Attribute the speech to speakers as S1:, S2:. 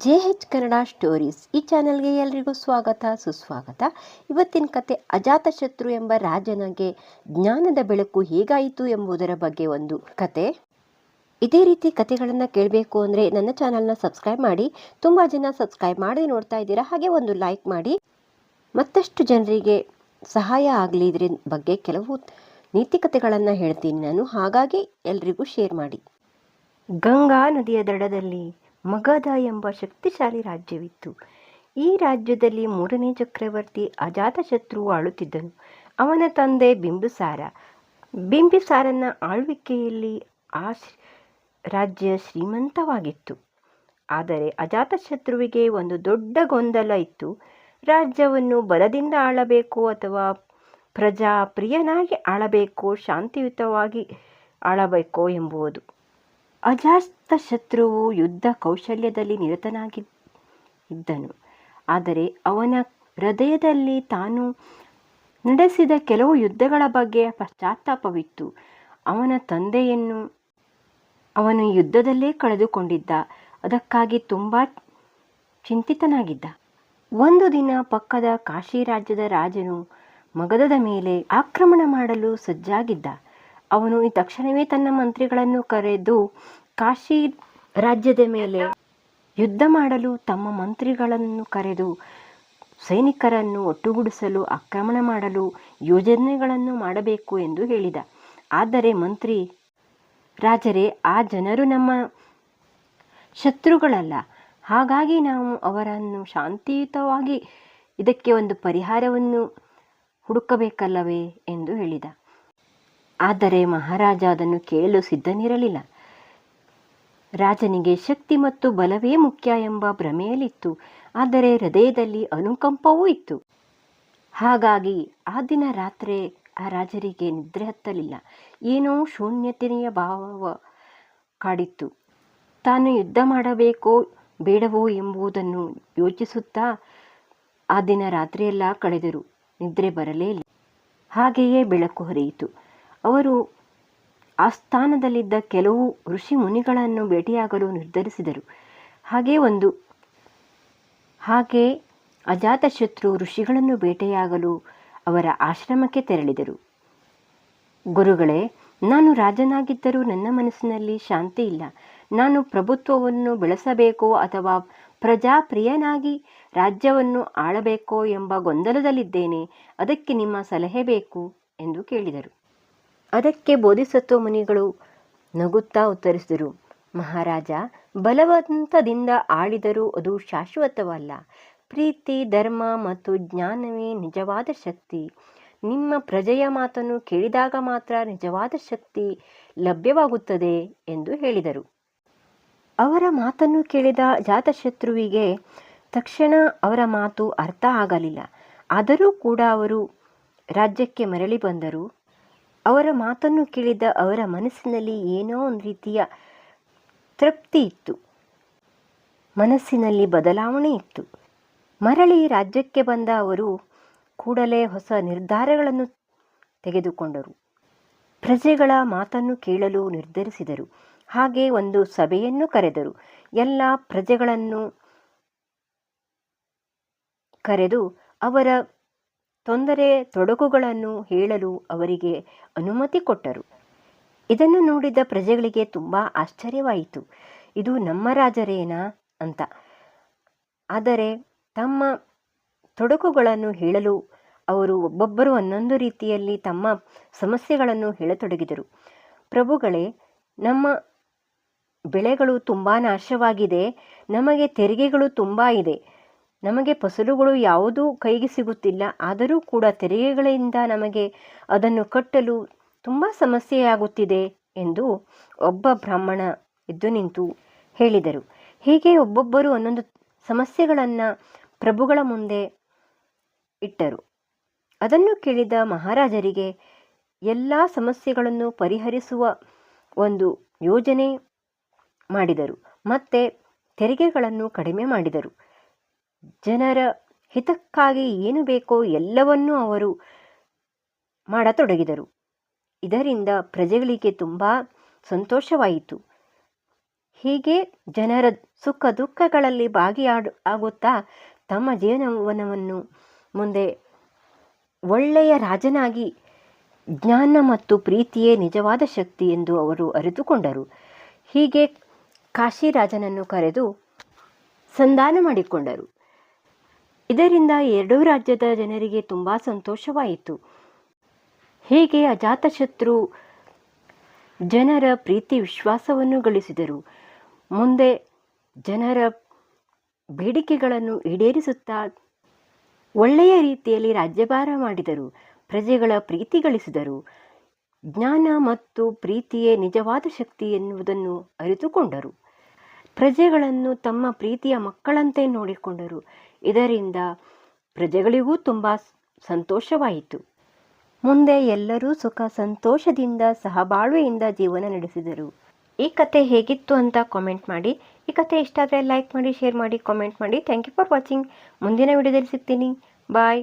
S1: J H Kannada stories ಈ ಚಾನೆಲ್ಗೆ ಎಲ್ರಿಗೂ ಸ್ವಾಗತ, ಸುಸ್ವಾಗತ. ಇವತ್ತಿನ ಕತೆ ಅಜಾತಶತ್ರು ಎಂಬ ರಾಜನಿಗೆ ಜ್ಞಾನದ ಬೆಳಕು ಹೇಗಾಯಿತು ಎಂಬುದರ ಬಗ್ಗೆ ಒಂದು ಕತೆ. ಇದೇ ರೀತಿ ಕತೆಗಳನ್ನು ಕೇಳಬೇಕು ಅಂದರೆ ನನ್ನ ಚಾನಲ್ನ ಸಬ್ಸ್ಕ್ರೈಬ್ ಮಾಡಿ, ತುಂಬ ಜನ ಸಬ್ಸ್ಕ್ರೈಬ್ ಮಾಡಿ ನೋಡ್ತಾ ಇದ್ದೀರಾ ಹಾಗೆ ಒಂದು ಲೈಕ್ ಮಾಡಿ. ಮತ್ತಷ್ಟು ಜನರಿಗೆ ಸಹಾಯ ಆಗಲಿ ಇದ್ರ ಬಗ್ಗೆ ಕೆಲವು ನೀತಿ ಕಥೆಗಳನ್ನು ಹೇಳ್ತೀನಿ ನಾನು, ಹಾಗಾಗಿ ಎಲ್ರಿಗೂ ಶೇರ್ ಮಾಡಿ. ಗಂಗಾ ನದಿಯ ದಡದಲ್ಲಿ ಮಗಧ ಎಂಬ ಶಕ್ತಿಶಾಲಿ ರಾಜ್ಯವಿತ್ತು. ಈ ರಾಜ್ಯದಲ್ಲಿ ಮೂರನೇ ಚಕ್ರವರ್ತಿ ಅಜಾತಶತ್ರು ಆಳುತ್ತಿದ್ದನು. ಅವನ ತಂದೆ ಬಿಂಬಿಸಾರ. ಬಿಂಬಿಸಾರನ ಆಳ್ವಿಕೆಯಲ್ಲಿ ಆ ರಾಜ್ಯ ಶ್ರೀಮಂತವಾಗಿತ್ತು. ಆದರೆ ಅಜಾತಶತ್ರುವಿಗೆ ಒಂದು ದೊಡ್ಡ ಗೊಂದಲ ಇತ್ತು. ರಾಜ್ಯವನ್ನು ಬಲದಿಂದ ಆಳಬೇಕು ಅಥವಾ ಪ್ರಜಾಪ್ರಿಯನಾಗಿ ಆಳಬೇಕೋ, ಶಾಂತಿಯುತವಾಗಿ ಆಳಬೇಕೋ ಎಂಬುದು ಅಜಾತಶತ್ರುವು ಯುದ್ಧ ಕೌಶಲ್ಯದಲ್ಲಿ ನಿರತನಾಗಿ ಇದ್ದನು ಆದರೆ ಅವನ ಹೃದಯದಲ್ಲಿ ತಾನು ನಡೆಸಿದ ಕೆಲವು ಯುದ್ಧಗಳ ಬಗ್ಗೆ ಪಶ್ಚಾತ್ತಾಪವಿತ್ತು. ಅವನ ತಂದೆಯನ್ನು ಅವನು ಯುದ್ಧದಲ್ಲೇ ಕಳೆದುಕೊಂಡಿದ್ದ. ಅದಕ್ಕಾಗಿ ತುಂಬ ಚಿಂತಿತನಾಗಿದ್ದ. ಒಂದು ದಿನ ಪಕ್ಕದ ಕಾಶಿ ರಾಜ್ಯದ ರಾಜನು ಮಗಧದ ಮೇಲೆ ಆಕ್ರಮಣ ಮಾಡಲು ಸಜ್ಜಾಗಿದ್ದ. ಅವನು ತಕ್ಷಣವೇ ತನ್ನ ಮಂತ್ರಿಗಳನ್ನು ಕರೆದು ಕಾಶಿ ರಾಜ್ಯದ ಮೇಲೆ ಯುದ್ಧ ಮಾಡಲು ತಮ್ಮ ಮಂತ್ರಿಗಳನ್ನು ಕರೆದು ಸೈನಿಕರನ್ನು ಒಟ್ಟುಗೂಡಿಸಲು, ಆಕ್ರಮಣ ಮಾಡಲು ಯೋಜನೆಗಳನ್ನು ಮಾಡಬೇಕು ಎಂದು ಹೇಳಿದ. ಆದರೆ ಮಂತ್ರಿ ರಾಜರೇ, ಆ ಜನರು ನಮ್ಮ ಶತ್ರುಗಳಲ್ಲ. ಹಾಗಾಗಿ ನಾವು ಅವರನ್ನು ಶಾಂತಿಯುತವಾಗಿ ಇದಕ್ಕೆ ಒಂದು ಪರಿಹಾರವನ್ನು ಹುಡುಕಬೇಕಲ್ಲವೇ ಎಂದು ಹೇಳಿದ. ಆದರೆ ಮಹಾರಾಜ ಅದನ್ನು ಕೇಳಲು ಸಿದ್ಧನಿರಲಿಲ್ಲ. ರಾಜನಿಗೆ ಶಕ್ತಿ ಮತ್ತು ಬಲವೇ ಮುಖ್ಯ ಎಂಬ ಭ್ರಮೆಯಲ್ಲಿತ್ತು. ಆದರೆ ಹೃದಯದಲ್ಲಿ ಅನುಕಂಪವೂ ಇತ್ತು. ಹಾಗಾಗಿ ಆ ದಿನ ರಾತ್ರಿ ಆ ರಾಜರಿಗೆ ನಿದ್ರೆ ಹತ್ತಲಿಲ್ಲ. ಏನೋ ಶೂನ್ಯತೆಯ ಭಾವ ಕಾಡಿತ್ತು. ತಾನು ಯುದ್ಧ ಮಾಡಬೇಕೋ ಬೇಡವೋ ಎಂಬುದನ್ನು ಯೋಚಿಸುತ್ತಾ ಆ ದಿನ ರಾತ್ರಿಯೆಲ್ಲ ಕಳೆದರು. ನಿದ್ರೆ ಬರಲೇ ಇಲ್ಲ. ಹಾಗೆಯೇ ಬೆಳಕು ಹರಿಯಿತು. ಅವರು ಆಸ್ಥಾನದಲ್ಲಿದ್ದ ಕೆಲವು ಋಷಿ ಮುನಿಗಳನ್ನು ಭೇಟಿಯಾಗಲು ನಿರ್ಧರಿಸಿದರು. ಹಾಗೆ ಒಂದು, ಹಾಗೆ ಅಜಾತಶತ್ರು ಋಷಿಗಳನ್ನು ಭೇಟಿಯಾಗಲು ಅವರ ಆಶ್ರಮಕ್ಕೆ ತೆರಳಿದರು. ಗುರುಗಳೇ, ನಾನು ರಾಜನಾಗಿದ್ದರೂ ನನ್ನ ಮನಸ್ಸಿನಲ್ಲಿ ಶಾಂತಿ ಇಲ್ಲ. ನಾನು ಪ್ರಭುತ್ವವನ್ನು ಬೆಳೆಸಬೇಕೋ ಅಥವಾ ಪ್ರಜಾಪ್ರಿಯನಾಗಿ ರಾಜ್ಯವನ್ನು ಆಳಬೇಕೋ ಎಂಬ ಗೊಂದಲದಲ್ಲಿದ್ದೇನೆ. ಅದಕ್ಕೆ ನಿಮ್ಮ ಸಲಹೆ ಬೇಕು ಎಂದು ಕೇಳಿದರು. ಅದಕ್ಕೆ ಬೋಧಿಸತ್ವ ಮುನಿಗಳು ನಗುತ್ತಾ ಉತ್ತರಿಸಿದರು. ಮಹಾರಾಜ, ಬಲವಂತದಿಂದ ಆಳಿದರೂ ಅದು ಶಾಶ್ವತವಲ್ಲ. ಪ್ರೀತಿ, ಧರ್ಮ ಮತ್ತು ಜ್ಞಾನವೇ ನಿಜವಾದ ಶಕ್ತಿ. ನಿಮ್ಮ ಪ್ರಜೆಯ ಮಾತನ್ನು ಕೇಳಿದಾಗ ಮಾತ್ರ ನಿಜವಾದ ಶಕ್ತಿ ಲಭ್ಯವಾಗುತ್ತದೆ ಎಂದು ಹೇಳಿದರು. ಅವರ ಮಾತನ್ನು ಕೇಳಿದ ಜಾತಶತ್ರುವಿಗೆ ತಕ್ಷಣ ಅವರ ಮಾತು ಅರ್ಥ ಆಗಲಿಲ್ಲ. ಆದರೂ ಕೂಡ ಅವರು ರಾಜ್ಯಕ್ಕೆ ಮರಳಿ ಬಂದರು. ಅವರ ಮಾತನ್ನು ಕೇಳಿದ ಅವರ ಮನಸ್ಸಿನಲ್ಲಿ ಏನೋ ಒಂದು ರೀತಿಯ ತೃಪ್ತಿ ಇತ್ತು. ಮನಸ್ಸಿನಲ್ಲಿ ಬದಲಾವಣೆ ಇತ್ತು. ಮರಳಿ ರಾಜ್ಯಕ್ಕೆ ಬಂದ ಅವರು ಕೂಡಲೇ ಹೊಸ ನಿರ್ಧಾರಗಳನ್ನು ತೆಗೆದುಕೊಂಡರು. ಪ್ರಜೆಗಳ ಮಾತನ್ನು ಕೇಳಲು ನಿರ್ಧರಿಸಿದರು. ಹಾಗೆ ಒಂದು ಸಭೆಯನ್ನು ಕರೆದರು. ಎಲ್ಲ ಪ್ರಜೆಗಳನ್ನು ಕರೆದು ಅವರ ತೊಂದರೆ ತೊಡಕುಗಳನ್ನು ಹೇಳಲು ಅವರಿಗೆ ಅನುಮತಿ ಕೊಟ್ಟರು. ಇದನ್ನು ನೋಡಿದ ಪ್ರಜೆಗಳಿಗೆ ತುಂಬ ಆಶ್ಚರ್ಯವಾಯಿತು. ಇದು ನಮ್ಮ ರಾಜರೇನಾ ಅಂತ. ಆದರೆ ತಮ್ಮ ತೊಡಕುಗಳನ್ನು ಹೇಳಲು ಅವರು ಒಬ್ಬೊಬ್ಬರು ಒಂದೊಂದು ರೀತಿಯಲ್ಲಿ ತಮ್ಮ ಸಮಸ್ಯೆಗಳನ್ನು ಹೇಳತೊಡಗಿದರು. ಪ್ರಭುಗಳೇ, ನಮ್ಮ ಬೆಳೆಗಳು ತುಂಬ ನಾಶವಾಗಿದೆ. ನಮಗೆ ತೆರಿಗೆಗಳು ತುಂಬ ಇದೆ. ನಮಗೆ ಫಸಲುಗಳು ಯಾವುದೂ ಕೈಗೆ ಸಿಗುತ್ತಿಲ್ಲ. ಆದರೂ ಕೂಡ ತೆರಿಗೆಗಳಿಂದ ನಮಗೆ ಅದನ್ನು ಕಟ್ಟಲು ತುಂಬ ಸಮಸ್ಯೆಯಾಗುತ್ತಿದೆ ಎಂದು ಒಬ್ಬ ಬ್ರಾಹ್ಮಣ ಎದ್ದು ನಿಂತು ಹೇಳಿದರು. ಹೀಗೆ ಒಬ್ಬೊಬ್ಬರು ಒಂದೊಂದು ಸಮಸ್ಯೆಗಳನ್ನು ಪ್ರಭುಗಳ ಮುಂದೆ ಇಟ್ಟರು. ಅದನ್ನು ಕೇಳಿದ ಮಹಾರಾಜರಿಗೆ ಎಲ್ಲ ಸಮಸ್ಯೆಗಳನ್ನು ಪರಿಹರಿಸುವ ಒಂದು ಯೋಜನೆ ಮಾಡಿದರು. ಮತ್ತೆ ತೆರಿಗೆಗಳನ್ನು ಕಡಿಮೆ ಮಾಡಿದರು. ಜನರ ಹಿತಕ್ಕಾಗಿ ಏನು ಬೇಕೋ ಎಲ್ಲವನ್ನೂ ಅವರು ಮಾಡತೊಡಗಿದರು. ಇದರಿಂದ ಪ್ರಜೆಗಳಿಗೆ ತುಂಬ ಸಂತೋಷವಾಯಿತು. ಹೀಗೆ ಜನರ ಸುಖ ದುಃಖಗಳಲ್ಲಿ ಭಾಗಿಯಾಡು, ಆಗುತ್ತಾ ತಮ್ಮ ಜೀವನವನ್ನು ಮುಂದೆ ಒಳ್ಳೆಯ ರಾಜನಾಗಿ ಜ್ಞಾನ ಮತ್ತು ಪ್ರೀತಿಯೇ ನಿಜವಾದ ಶಕ್ತಿ ಎಂದು ಅವರು ಅರಿತುಕೊಂಡರು. ಹೀಗೆ ಕಾಶಿ ರಾಜನನ್ನು ಕರೆದು ಸಂಧಾನ ಮಾಡಿಕೊಂಡರು. ಇದರಿಂದ ಎರಡೂ ರಾಜ್ಯದ ಜನರಿಗೆ ತುಂಬ ಸಂತೋಷವಾಯಿತು. ಹೀಗೆ ಅಜಾತಶತ್ರು ಜನರ ಪ್ರೀತಿ ವಿಶ್ವಾಸವನ್ನು ಗಳಿಸಿದರು. ಮುಂದೆ ಜನರ ಬೇಡಿಕೆಗಳನ್ನು ಈಡೇರಿಸುತ್ತಾ ಒಳ್ಳೆಯ ರೀತಿಯಲ್ಲಿ ರಾಜ್ಯಭಾರ ಮಾಡಿದರು, ಪ್ರಜೆಗಳ ಪ್ರೀತಿ ಗಳಿಸಿದರು. ಜ್ಞಾನ ಮತ್ತು ಪ್ರೀತಿಯೇ ನಿಜವಾದ ಶಕ್ತಿ ಎನ್ನುವುದನ್ನು ಅರಿತುಕೊಂಡರು. ಪ್ರಜೆಗಳನ್ನು ತಮ್ಮ ಪ್ರೀತಿಯ ಮಕ್ಕಳಂತೆ ನೋಡಿಕೊಂಡರು. ಇದರಿಂದ ಪ್ರಜೆಗಳಿಗೂ ತುಂಬ ಸಂತೋಷವಾಯಿತು. ಮುಂದೆ ಎಲ್ಲರೂ ಸುಖ ಸಂತೋಷದಿಂದ ಸಹಬಾಳ್ವೆಯಿಂದ ಜೀವನ ನಡೆಸಿದರು. ಈ ಕತೆ ಹೇಗಿತ್ತು ಅಂತ ಕಾಮೆಂಟ್ ಮಾಡಿ. ಈ ಕತೆ ಇಷ್ಟ ಆದರೆ ಲೈಕ್ ಮಾಡಿ ಶೇರ್ ಮಾಡಿ ಕಾಮೆಂಟ್ ಮಾಡಿ. ಥ್ಯಾಂಕ್ ಯು ಫಾರ್ ವಾಚಿಂಗ್ ಮುಂದಿನ ವಿಡಿಯೋದಲ್ಲಿ ಸಿಗ್ತೀನಿ. ಬಾಯ್